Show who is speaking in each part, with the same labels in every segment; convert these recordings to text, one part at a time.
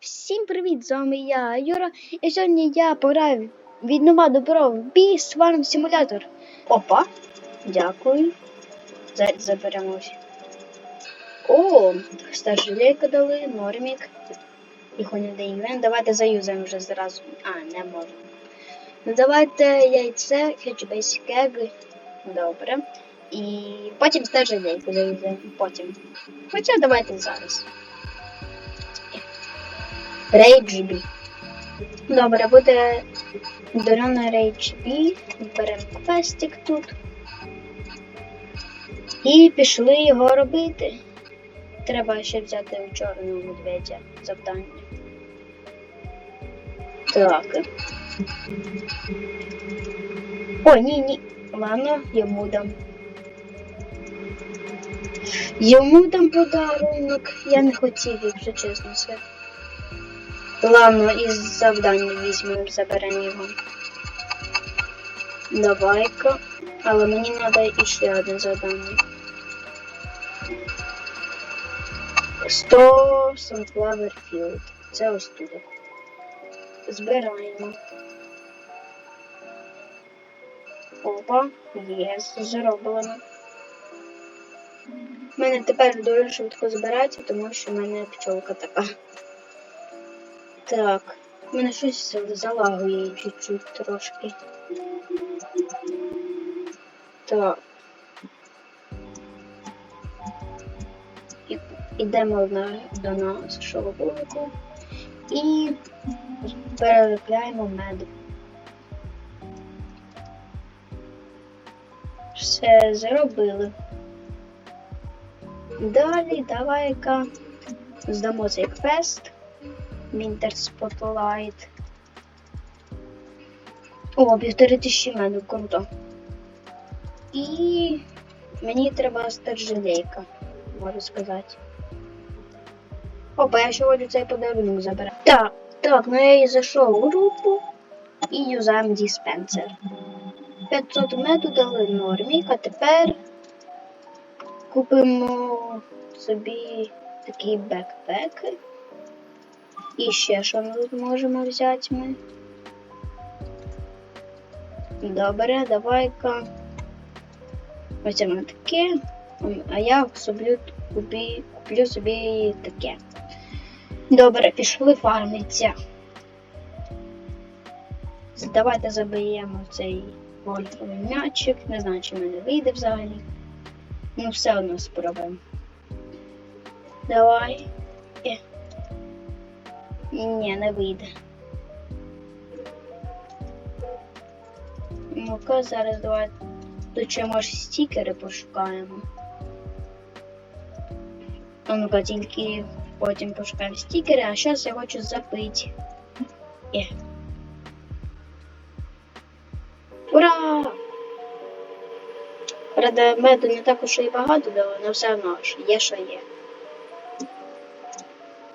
Speaker 1: Всім привіт! З вами я, Юра, і сьогодні я пограю від до про в Beast Farm Simulator. Опа! Дякую. Зараз заберемось. О, стажелейка дали, нормік. І хоняде івент. Давайте заюзаємо вже зразу. А, не можна. Ну давайте яйце, Basic Egg. Добре. І потім стажелейку заюзаємо. Потім. Хоча давайте зараз. Rage B. Добре, буде Дорона Rage B. Беремо квестик тут. І пішли його робити. Треба ще взяти у чорного медведя завдання. Так. О, ні, ні. Ладно, йому дам. Йому дам подарунок. Я не хотів, якщо чесно все. Ладно, із завдання візьмемо, заберемо його. Давай-ка. Але мені треба іще одне завдання. 100 Sunflower Field. Це ось тут. Збираємо. Опа, є, зроблено. У мене тепер дуже швидко збирається, тому що в мене пчолка така. Так, в мене щось залагує чуть-чуть трошки. Так. Ідемо до нашого вулику і перелепляємо мед. Все зробили. Далі давай-ка здамо цей квест. Winter Spotlight. О, півтори тисячі меду, круто. І мені треба стержелейка, можу сказати. Опа, я сьогодні цей подарунок забираю. Так, так, ну я і зайшов у групу і юзаємо диспенсер. 500 меду дали нормік, а тепер купимо собі такі бекпеки. І ще що ми тут можемо взяти ми. Добре, давай-ка. Воно таке. А я собі куплю, собі таке. Добре, пішли фармитися. Давайте забиємо цей гольфовий м'ячик. Не знаю, чи мене вийде взагалі. Ну, все одно спробуємо. Давай. Е. Ні, не вийде. Ну-ка, зараз давай тут ще може стікери пошукаємо. Ну-ка, тільки потім пошукаємо стікери, а зараз я хочу запити. Є. Ура! Правда, меду не так уж і багато але все одно ж є, що є.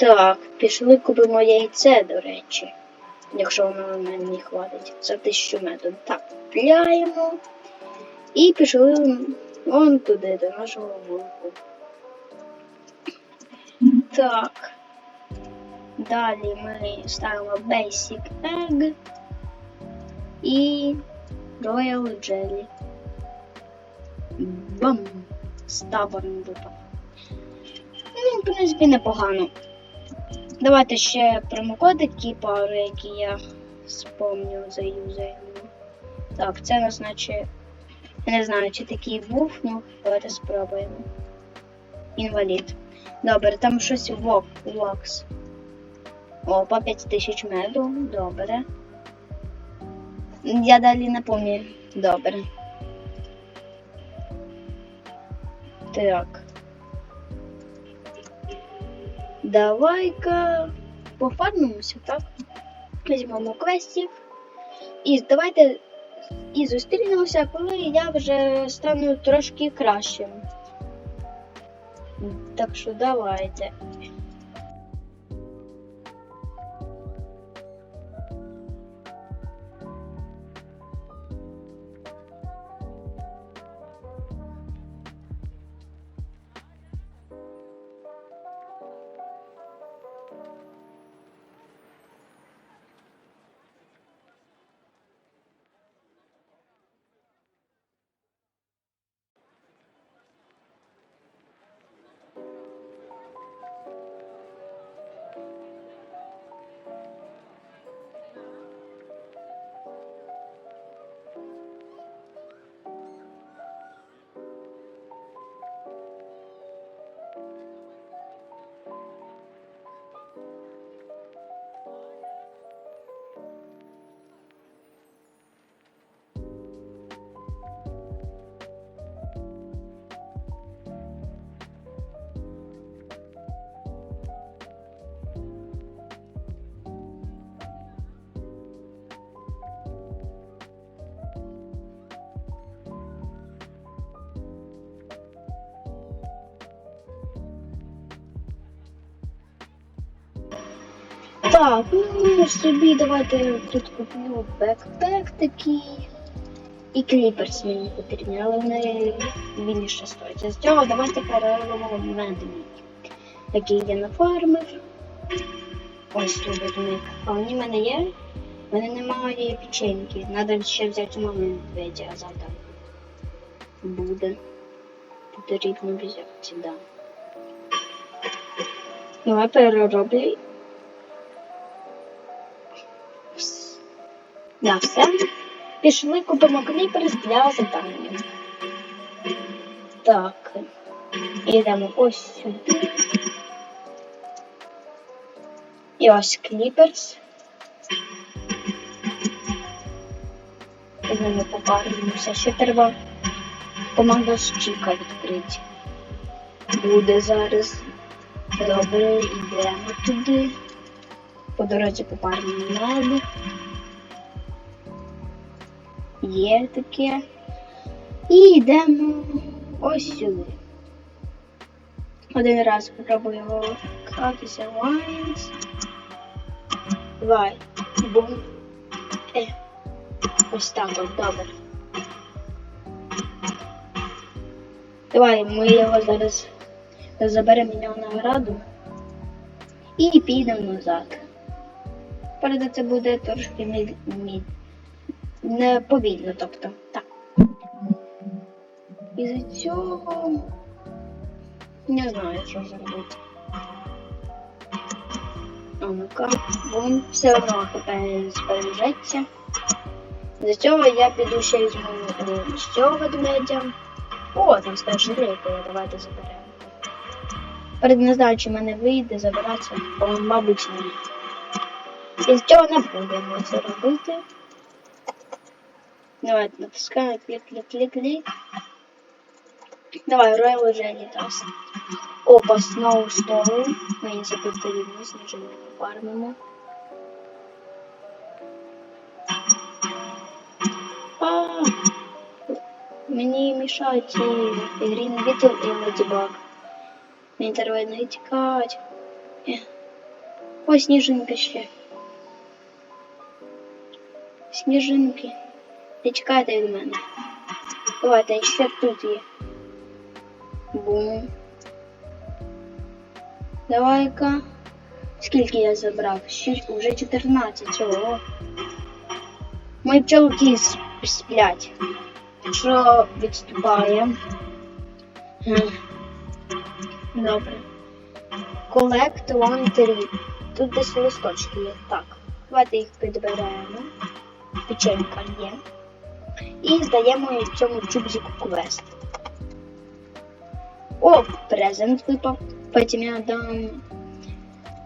Speaker 1: Так, пішли купимо яйце, до речі. Якщо воно мені хватить за тисячу метрів. Так, купляємо. І пішли вон туди, до нашого вулику. Так. Далі ми ставимо Basic Egg і Royal Jelly. Бам! Стаборн випав. Ну, в принципі, непогано. Давайте ще промокоди промокодики пару, які я спомню, заюзаємо. Так, це нас наче. Я не знаю, чи такий був, ну давайте спробуємо. Інвалід. Добре, там щось вок, вокс. О, по 5 тисяч меду. Добре. Я далі не пам'ятаю. Добре. Так. Давай-ка пофармимося, так? Візьмемо квестів. І давайте і зустрінемося, коли я вже стану трошки кращим. Так що давайте. Так, ну собі давайте тут куплю бекпек такий. І кліперс мені потрібні, але вони більше стоять. З цього давайте переробимо медвідь. Який я нафармив. Ось тут ведмик. А вони в мене є? У мене немає печеньки. Надо ще взяти у мами медведя завтра. Буде. Потрібно взяти, да. Давай перероблю. Да, все. Пішли купимо кліперс для завдання. Так. Йдемо ось сюди. І ось кліперс. І ними попаримося. Ще треба команда з Чіка відкрити. Буде зараз. Добре, йдемо туди. По дорозі попаримо небо. Є таке. І йдемо ось сюди. Один раз попробую його кататися. Once. Давай. Бум. Е. Ось так от, добре. Давай, ми його зараз заберемо в награду і підемо назад. Правда, це буде трошки міль... не повільно, тобто. Так. І за цього не знаю, що зробити. А ну-ка, бум, все одно збережеться. Для цього я піду ще візьму е, з цього ведмедя. О, там старший дрейка, давайте заберемо. Перед не знаю, чи мене вийде забиратися, бо мабуть ні. І з цього не будемо це робити. Давайте натискаємо клік, клік, клік, клік. Давай, Royal Jelly дасть. Опа, Snow Storm. Мені це потрібно, сніження фармимо. А, мені мішають ці Green Beetle і Ladybug. Мені треба не тікати. Е. Ось сніжинка ще. Сніжинки. Не тікайте від мене. Давайте, ще тут є. Бум. Давай-ка. Скільки я забрав? Ще уже 14 цього. Мої пчелки сплять. Що відступає? Hm. Добре. Collect one tree. Тут десь листочки є. Так. Давайте їх підберемо. Печенька є. І здаємо в цьому чубзику квест. О, презент випав. Потім я дам.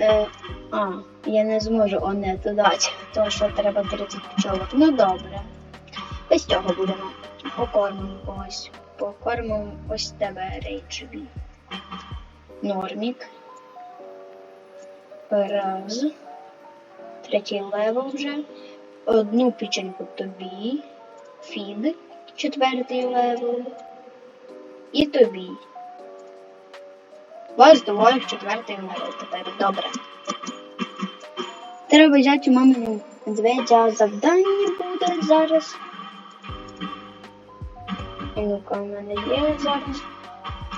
Speaker 1: Е, а, я не зможу онету дати, тому що треба 30 пчолок. Ну добре. Без цього будемо. Покормимо когось. Покормимо ось тебе, Рейчеві. Нормік. Раз. Третій левел вже. Одну печеньку тобі. Фід. Четвертий левел. І тобі. Вас двоє в четвертий левел тепер. Добре. Треба взяти у мами медведя завдання буде зараз. І ну-ка у мене є зараз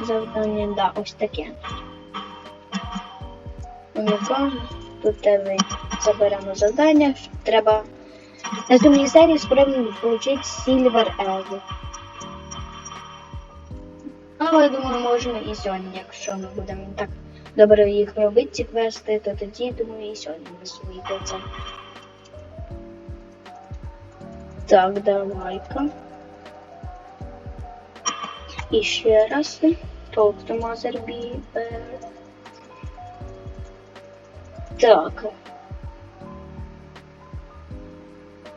Speaker 1: завдання, да, ось таке. Ну-ка, тут тебе заберемо завдання. Треба на наступній серії спробуємо отримати Silver Egg. Але я думаю, можемо і сьогодні, якщо ми будемо так добре їх робити, ці квести, то тоді, думаю, і сьогодні нас вийде. Так, давай-ка. І ще раз. Talk to Mother Beaver. Так.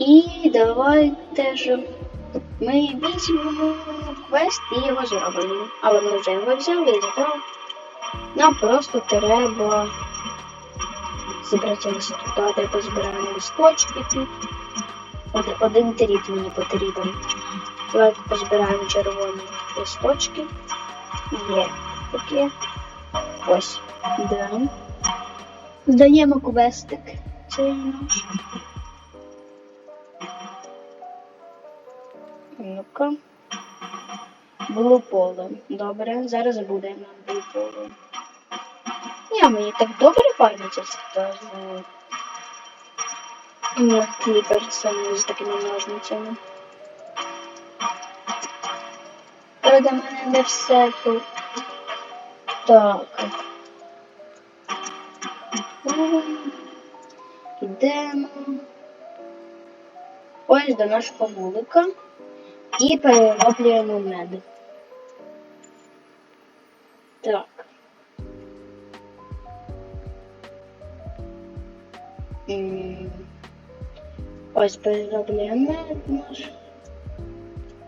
Speaker 1: І давайте ж ми візьмемо квест і його зробимо. Але ми вже його взяли, так? Нам просто треба зібрати листочки, де позбираємо листочки тут. Один, тріт мені потрібен. Давайте позбираємо червоні листочки. Є таке. Ось. Да. Здаємо квестик. Цей наш. Ну-ка. Було поле. Добре, зараз буде нам було поле. Ні, мені так добре пам'ятається це з ну, кліперсами з такими ножницями. Правда, мене не все тут. Так. М, Ідемо. Ось до нашого вулика. І перероблюємо мед. Так. Ось переробляємо наш.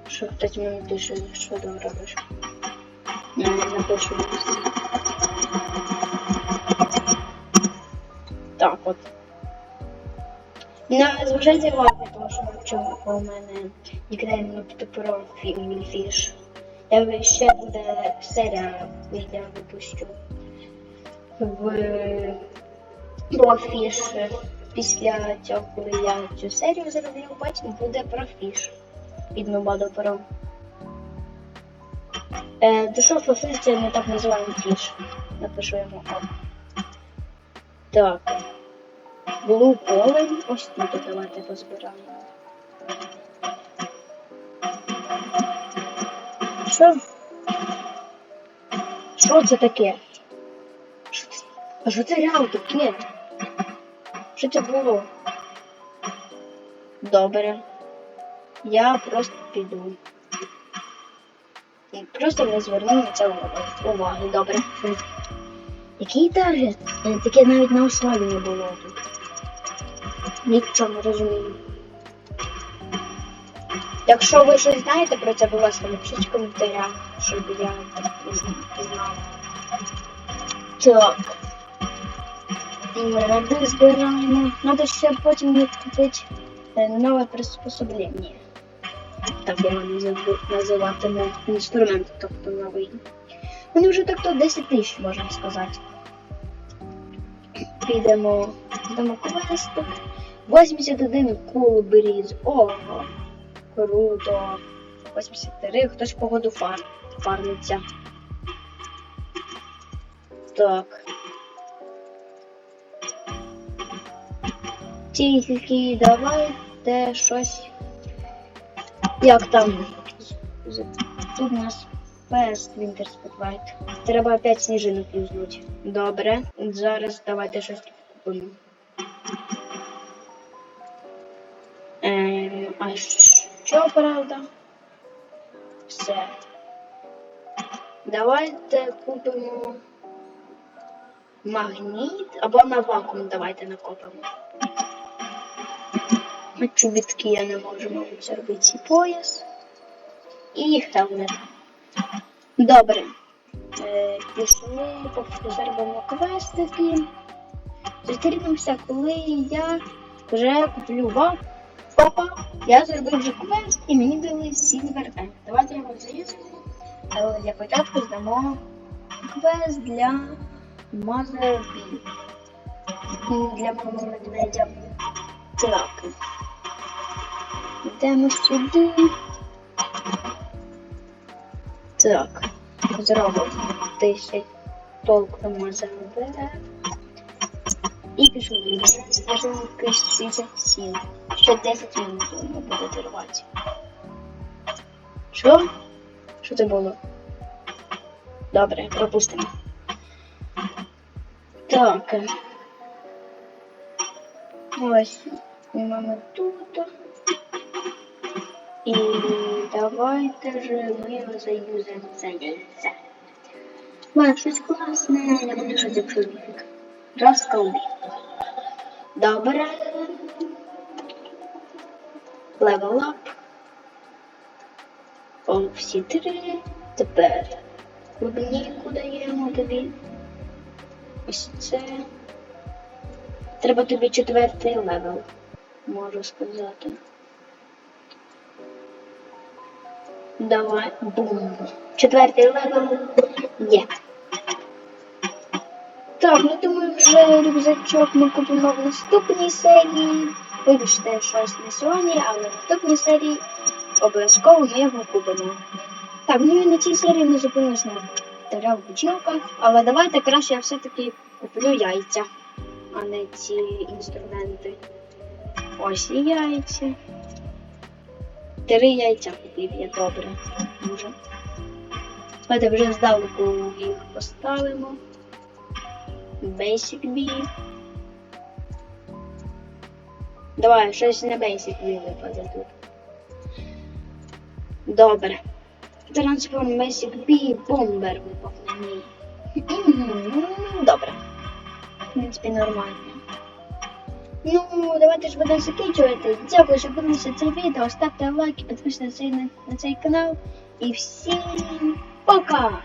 Speaker 1: Що хтось мені пише, що там робиш? Я не напишу. Так от. Не зважайте увагу, вчора у мене нікнейм про фіш. Я ще буде серія відео випущу в про фіш. Після цього, коли я цю серію зроблю, потім буде про фіш від Нуба до Перо. Е, до що фашисти ми так називаємо фіш. Напишу йому. Так. Було поле. Ось тут давайте позбираємо. Що? Що це таке? А що це реально таке? Що це було? Добре. Я просто піду. І Просто не зверну на це увагу. Добре. Який таргет? Е, Таке навіть на основі не було тут. Нічого не розумію. Якщо ви щось знаєте про це, будь ласка, напишіть в коментарях, щоб я знав. Так. Ради збираємо. Надо ще потім мені купити е, нове приспособлення. Так я його назив- називатиму інструмент, тобто новий. Вони вже так то 10 тисяч, можна сказати. Підемо, здамо квестик. 81 кул бріз. Ого. Круто. 83. Хтось погоду фар... фармиться. Так. Тільки давайте щось. Як там? Тут у нас Pest Winter Spotlight. Треба опять сніжинок юзнуть. Добре. Зараз давайте щось тут купимо. Ем, а що правда? Все. Давайте купимо магніт або на вакуум давайте накопимо. На чобітки я не можу, мабуть, зробити і пояс. І хелмет. Добре. Е, пішли, поки зробимо квестики. Зустрінемося, коли я вже куплю вам. Опа, я зробив вже квест і мені дали Silver Egg. Давайте його заліземо. Але для початку здамо квест для Mother Bee. Для мого медведя. Так. Йдемо сюди. Так. Зробимо 10 толкнемо ЗМБ. І пішли. Скажімо, якийсь 67. Ще 10 минут воно буде тривати. Що? Що це було? Добре, пропустимо. Так. Ось. Маємо тут. І давайте же ми заюзаємо за яйця. Ладно, щось класне, я буду щось міфік. Розколби. Добре. Level up. О, всі три. Тепер клубніку даємо тобі. Ось це. Треба тобі четвертий левел, можу сказати. Давай, бум. Четвертий левел є. Так, ну думаю, вже рюкзачок ми купимо в наступній серії. Вибачте, щось не сьогодні, але в наступній серії обов'язково ми його купимо. Так, ну і на цій серії ми зупинимося на трьох бджілках, але давайте краще я все-таки куплю яйця, а не ці інструменти. Ось і яйця. Три яйця купив я добре. Дуже. Давайте вже здалеку їх поставимо. Basic B. Давай, щось на Basic B випаде тут. Добре. Трансформ Basic B бомбер випав на. Добре. В принципі, нормально. Ну, давайте ж будемо закінчувати. Дякую, що подивилися це відео. Ставте лайки, підписуйтесь на цей канал. І всім пока!